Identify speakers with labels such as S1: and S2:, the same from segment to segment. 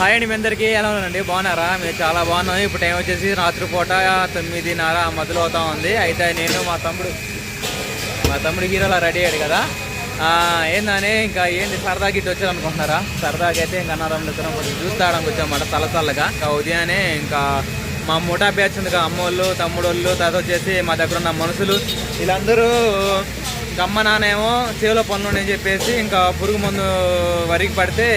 S1: Hi అండి మీ అందరికీ. ఎలా ఉందండి బాగున్నారా? మీరు చాలా బాగున్నాం. ఇప్పుడు టైం వచ్చేసి రాత్రిపూట తొమ్మిదిన్నర ఆ మధ్యలో అవుతా ఉంది. అయితే నేను మా తమ్ముడు మా తమ్ముడు హీరోలా రెడీ అయ్యాడు కదా. ఏందని ఇంకా ఏంది సరదా ఇటు వచ్చారు అనుకుంటున్నారా సరదాగా అయితే ఇంకా అన్నదమ్ములు ఇద్దరం కొంచెం చూస్తాడానికి వచ్చామన్నమాట తల తల్లగా ఇంకా ఉదయాన్నే ఇంకా మా ముఠా బ్యాచ్ ఉంది అమ్మోళ్ళు తమ్ముడోళ్ళు తర్వాత వచ్చేసి మా దగ్గర ఉన్న మనుషులు వీళ్ళందరూ ఇంకా అమ్మ నాన్నేమో చేలో పనులు అని చెప్పేసి ఇంకా పురుగు మందు వరికి పడితే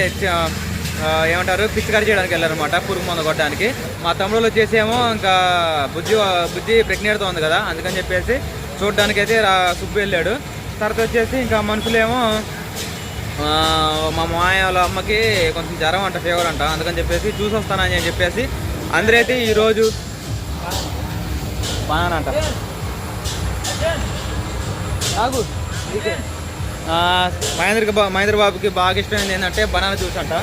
S1: ఏమంటారు? పిచ్చికారి చేయడానికి వెళ్ళారనమాట పురుగు మందు కొట్టడానికి. మా తమ్ముడు వచ్చేసేమో ఇంకా బుజ్జి బుజ్జి ప్రెగ్నెంట్తో ఉంది కదా అందుకని చెప్పేసి చూడడానికి అయితే సుబ్బు వెళ్ళాడు. తర్వాత వచ్చేసి ఇంకా మనుషులేమో మా మాయ వాళ్ళ అమ్మకి కొంచెం జ్వరం అంట ఫీవర్ అంట అందుకని చెప్పేసి చూసి వస్తానని చెప్పేసి అందరైతే ఈరోజు బాగా అంట. ఆగు. మహేంద్ర మహేంద్ర బాబుకి బాగా ఇష్టమైంది ఏంటంటే బనానా జ్యూస్ అంట.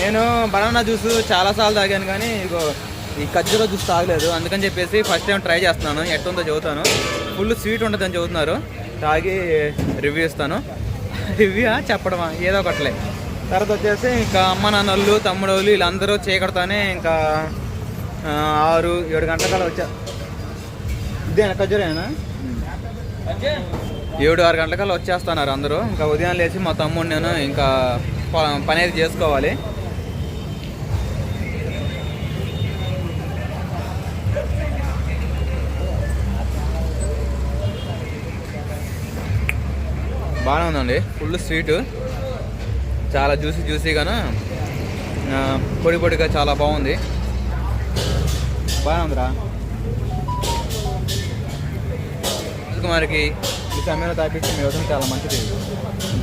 S1: నేను బనానా జ్యూస్ చాలాసార్లు తాగాను కానీ ఇగో ఈ ఖర్జూర జ్యూస్ తాగలేదు. అందుకని చెప్పేసి ఫస్ట్ టైం ట్రై చేస్తున్నాను. ఎట్టుందో చదువుతాను. ఫుల్ స్వీట్ ఉంటుందని చదువుతున్నారు. తాగి రివ్యూ ఇస్తాను. రివ్యూ చెప్పడమా? ఏదో ఒకట్లే. తర్వాత వచ్చేసి ఇంకా అమ్మ నాన్నోళ్ళు తమ్ముడోళ్ళు వీళ్ళందరూ చీకటితోనే ఇంకా ఆరు ఏడు గంటల కల్లా వచ్చా. ఇదేనా ఖర్జూరేనా? ఏడు ఆరు గంటలకల్లా వచ్చేస్తున్నారు అందరూ. ఇంకా ఉదయం లేచి మా తమ్ముడు నేను ఇంకా ప- పని అయితే చేసుకోవాలి. బాగానే ఉందండి. ఫుల్ స్వీట్ చాలా జ్యూసీ జ్యూసీగాను పొడి పొడిగా చాలా బాగుంది. బాగానే ఉందిరా. కుమార్కి ఈ సమయంలో తాపించి మీ వదిన చాలా మంచిది.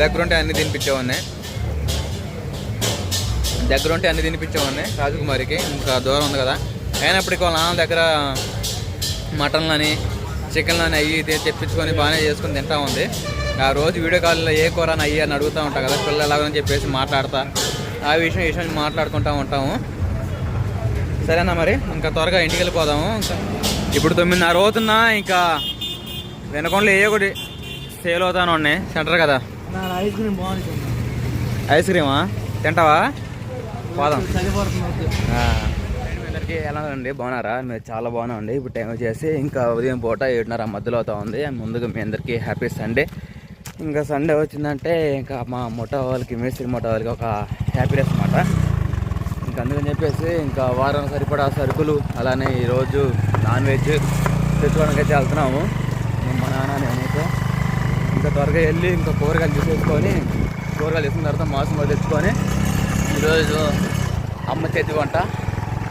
S1: దగ్గరుంటే అన్ని తినిపించేవాడిని. దగ్గరుంటే అన్ని తినిపించేవాడిని రాజకుమారికి. ఇంకా దూరం ఉంది కదా. అయినప్పటికీ వాళ్ళ నాన్న దగ్గర మటన్లని చికెన్లని అవి ఇది తెప్పించుకొని బాగానే చేసుకొని తింటా ఉంది. ఆ రోజు వీడియో కాల్లో ఏ కూర అని అయ్యి అని అడుగుతూ ఉంటా కదా పిల్లలు ఎలాగని చెప్పేసి మాట్లాడతా. ఆ విషయం ఈ విషయం మాట్లాడుకుంటూ ఉంటాము. సరేనా మరి? ఇంకా త్వరగా ఇంటికి వెళ్ళిపోదాము. ఇంకా ఇప్పుడు తొమ్మిదిన్నర అవుతున్నా ఇంకా వెనకొండలో ఏ ఒకటి సేల్ అవుతాను ఉన్నాయి సెంటర్ కదా?
S2: ఐస్ క్రీమ్ బాగుంటుంది
S1: ఐస్ క్రీమా? తింటావా? పోదాం. అందరికీ ఎలా ఉందండి? బాగున్నారా? మీరు చాలా బాగున్నాండి ఇప్పుడు టైం వచ్చేసి ఇంకా ఉదయం పూట ఏడున్నర మధ్యలో అవుతా ఉంది. ముందుగా మీ అందరికీ హ్యాపీ సండే. ఇంకా సండే వచ్చిందంటే ఇంకా మా మొట్టా వాళ్ళకి మేస్త్రి మొట్టా వాళ్ళకి ఒక హ్యాపీనెస్ అనమాట ఇంకా అందుకని చెప్పేసి ఇంకా వారం సరిపడా సరుకులు అలానే ఈరోజు నాన్ వెజ్ తెచ్చుకోవడానికి అయితే వెళ్తున్నాము. నేను మా నాన్న నేనైతే ఇంకా త్వరగా వెళ్ళి ఇంకా కూరగాయలు తీసేసుకొని కూరగాయలు తీసుకున్న తర్వాత మాసం తెచ్చుకొని ఈరోజు అమ్మ చేతి వంట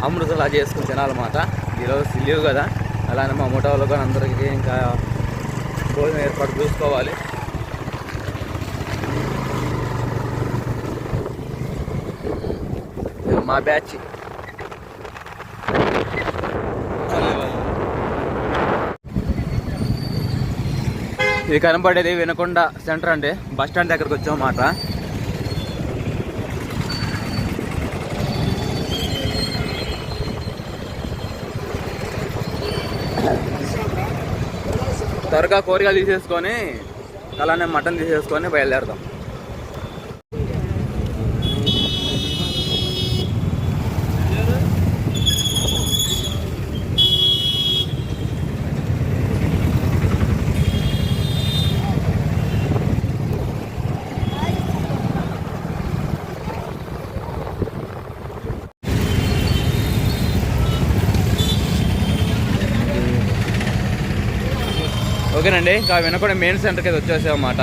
S1: అమృతలా చేసుకుని తినాలన్నమాట. ఈరోజు లీవ్ కదా. అలానే మా ముఠా వాళ్ళు కూడా అందరికీ ఇంకా భోజనం ఏర్పాటు చూసుకోవాలి. మా బ్యాచ్. ఇది కనపడేది వినకొండ సెంటర్ అండి. బస్ స్టాండ్ దగ్గరకు వచ్చాం మాట త్వరగా కూరగాయలు తీసేసుకొని అలానే మటన్ తీసేసుకొని బయలుదేరదాం. ఓకేనండి ఇంకా వినకుండా మెయిన్ సెంటర్కి అయితే వచ్చేసామన్నమాట.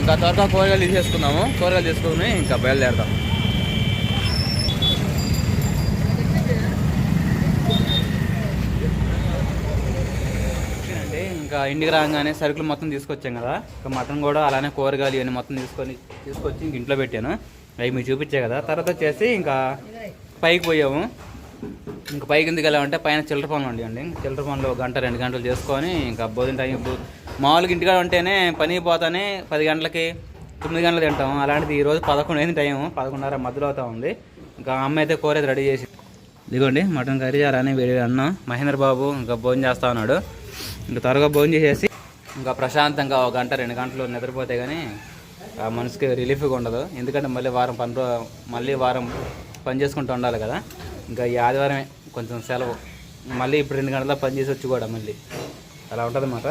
S1: ఇంకా త్వరగా కూరగాయలు తీసేసుకుందాము. కూరగాయలు తీసుకుని ఇంకా బయలుదేరదాం. ఓకేనండి ఇంకా ఇంటికి రాగానే సరుకులు మొత్తం తీసుకొచ్చాం కదా. ఇంకా మటన్ కూడా అలానే కూరగాయలు ఇవన్నీ మొత్తం తీసుకొని తీసుకొచ్చి ఇంక ఇంట్లో పెట్టాను. అవి మీకు చూపించే కదా. తర్వాత వచ్చేసి ఇంకా పైకి పోయాము. ఇంక పైకి ఎందుకు వెళ్ళామంటే పైన చిల్లర పనులు ఉండేయండి చిల్లర పనులు ఒక గంట రెండు గంటలు చేసుకొని ఇంకా భోజనం టైం ఇప్పుడు మామూలుగా ఇంటికాడ ఉంటేనే పని పోతానే పది గంటలకి తొమ్మిది గంటలు తింటాం అలాంటిది ఈరోజు పదకొండు అయింది టైం పదకొండున్నర మధ్యలో అవుతా ఉంది. ఇంకా అమ్మ అయితే కూర రెడీ చేసి ఇదిగోండి మటన్ కర్రీ అలానే వేడి అన్నం. మహేంద్ర బాబు ఇంకా భోజనం చేస్తా ఉన్నాడు. ఇంకా త్వరగా భోజనం చేసేసి ఇంకా ప్రశాంతంగా ఒక గంట రెండు గంటలు నిద్రపోతే కానీ ఆ మనసుకి రిలీఫ్గా ఉండదు. ఎందుకంటే మళ్ళీ వారం పని మళ్ళీ వారం పని చేసుకుంటూ ఉండాలి కదా. ఇంకా ఈ ఆదివారమే కొంచెం సెలవు. మళ్ళీ ఇప్పుడు రెండు గంటల పని చేసి వచ్చి కూడా మళ్ళీ. అలా ఉంటుంది అన్నమాట